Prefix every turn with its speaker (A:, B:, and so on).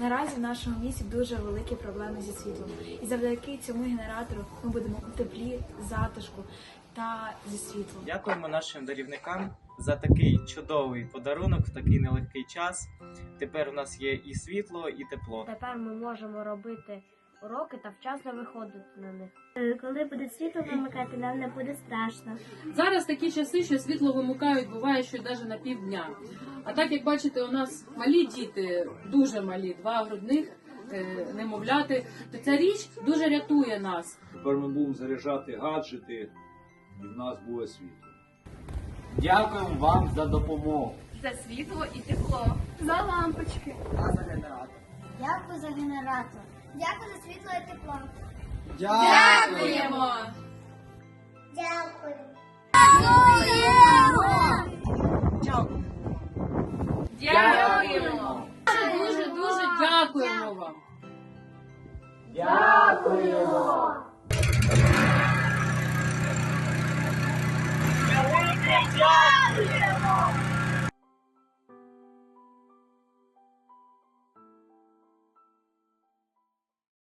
A: Наразі в нашому місті дуже великі проблеми зі світлом. І завдяки цьому генератору ми будемо у теплі, затишку та зі світлом.
B: Дякуємо нашим дарівникам за такий чудовий подарунок в такий нелегкий час. Тепер у нас є і світло, і тепло.
C: Тепер ми можемо робити уроки та вчасно виходити на них. Е, Коли буде світло вимикати, нам не буде страшно.
D: Зараз такі часи, що світло вимикають, буває, що навіть на півдня. А так як бачите, у нас малі діти, дуже малі, два грудних е, немовляти, то ця річ дуже рятує нас.
E: Тепер ми будемо заряджати гаджети, і в нас буде світло.
F: Дякуємо вам за допомогу.
G: за світло і тепло.
A: За лампочки.
C: Дякую за генератор. Дякую за світло і тепло.
G: Дякуємо!
C: Дякую.
G: Дякуємо!
D: Дуже дуже дякуємо вам. Дякуємо.
E: Дякую!